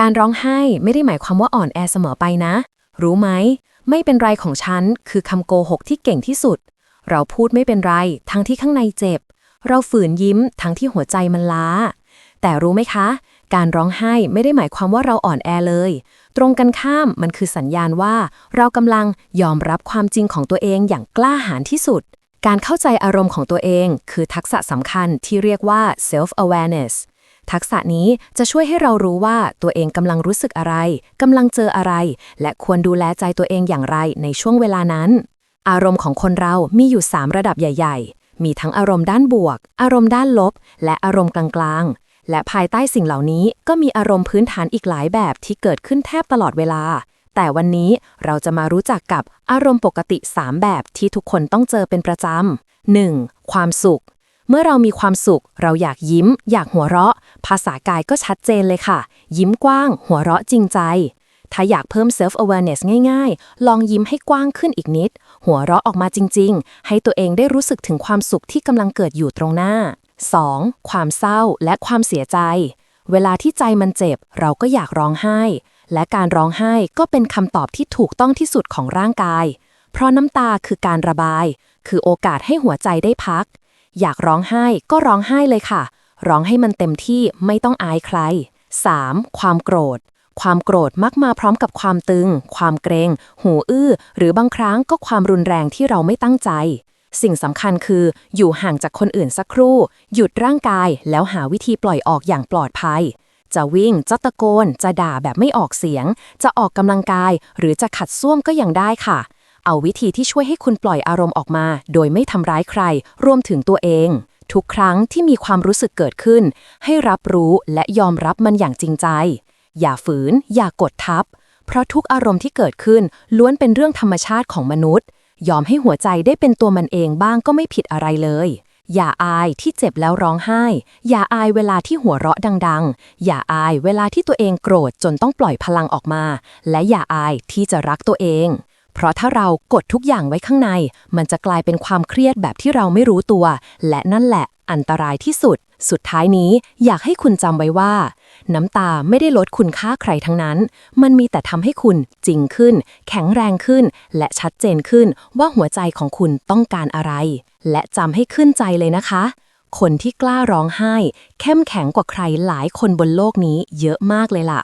การร้องไห้ไม่ได้หมายความว่าอ่อนแอเสมอไปนะ รู้ไหม ไม่เป็นไรของฉัน คือคำโกหกที่เก่งที่สุด เราพูดไม่เป็นไร ทั้งที่ข้างในเจ็บ เราฝืนยิ้ม ทั้งที่หัวใจมันล้า แต่รู้ไหมคะ การร้องไห้ไม่ได้หมายความว่าเราอ่อนแอเลย ตรงกันข้ามมันคือสัญญาณว่า เรากำลังยอมรับความจริงของตัวเองอย่างกล้าหาญที่สุด การเข้าใจอารมณ์ของตัวเอง คือทักษะสำคัญที่เรียกว่า self awareness ทักษะนี้จะช่วยให้เรารู้ว่าตัวเองกำลังรู้สึกอะไรกำลังเจออะไร และควรดูแลใจตัวเองอย่างไรในช่วงเวลานั้น อารมณ์ของคนเรามีอยู่ 3 ระดับใหญ่ ๆ มีทั้งอารมณ์ด้านบวก อารมณ์ด้านลบ และอารมณ์กลางๆ และภายใต้สิ่งเหล่านี้ก็มีอารมณ์พื้นฐานอีกหลายแบบที่เกิดขึ้นแทบตลอดเวลา แต่วันนี้เราจะมารู้จักกับอารมณ์ปกติ 3 แบบที่ทุกคนต้องเจอเป็นประจำ 1. ความสุข เมื่อเรามีความสุข เราอยากยิ้ม อยากหัวเราะ ภาษากายก็ชัดเจนเลยค่ะ ยิ้มกว้าง หัวเราะจริงใจ ถ้าอยากเพิ่ม self awareness ง่ายๆ ลองยิ้มให้กว้างขึ้นอีกนิด หัวเราะออกมาจริง ๆ ให้ตัวเองได้รู้สึกถึงความสุขที่กำลังเกิดอยู่ตรงหน้า 2. ความเศร้าและความเสียใจ เวลาที่ใจมันเจ็บ เราก็อยากร้องไห้ และการร้องไห้ก็เป็นคำตอบที่ถูกต้องที่สุดของร่างกาย เพราะน้ำตาคือการระบาย คือโอกาสให้หัวใจได้พัก อยากร้องไห้ก็ร้องไห้เลยค่ะ ร้องให้มันเต็มที่ไม่ต้องอายใคร 3. ความโกรธ ความโกรธมักมาพร้อมกับความตึง ความเกรง หูอื้อ หรือบางครั้งก็ความรุนแรงที่เราไม่ตั้งใจ สิ่งสำคัญคืออยู่ห่างจากคนอื่นสักครู่ หยุดร่างกายแล้วหาวิธีปล่อยออกอย่างปลอดภัย จะวิ่ง จะตะโกน จะด่าแบบไม่ออกเสียง จะออกกำลังกาย หรือจะขัดส้วมก็ยังได้ค่ะ เอาวิธีที่ช่วยให้คุณปล่อยอารมณ์ออกมา โดยไม่ทำร้ายใคร รวมถึงตัวเอง ทุกครั้งที่มีความรู้สึกเกิดขึ้น ให้รับรู้และยอมรับมันอย่างจริงใจ อย่าฝืน อย่ากดทับ เพราะทุกอารมณ์ที่เกิดขึ้นล้วนเป็นเรื่องธรรมชาติของมนุษย์ ยอมให้หัวใจได้เป็นตัวมันเองบ้างก็ไม่ผิดอะไรเลย อย่าอายที่เจ็บแล้วร้องไห้ อย่าอายเวลาที่หัวเราะดัง ๆ อย่าอายเวลาที่ตัวเองโกรธจนต้องปล่อยพลังออกมา และอย่าอายที่จะรักตัวเอง เพราะถ้าเรากดทุกอย่างไว้ข้างใน มันจะกลายเป็นความเครียดแบบที่เราไม่รู้ตัว และนั่นแหละอันตรายที่สุด สุดท้ายนี้อยากให้คุณจำไว้ว่า น้ำตาไม่ได้ลดคุณค่าใครทั้งนั้น มันมีแต่ทำให้คุณจริงขึ้น แข็งแรงขึ้น และชัดเจนขึ้นว่าหัวใจของคุณต้องการอะไร และจำให้ขึ้นใจเลยนะคะ คนที่กล้าร้องไห้ เข้มแข็งกว่าใครหลายคนบนโลกนี้เยอะมากเลยล่ะ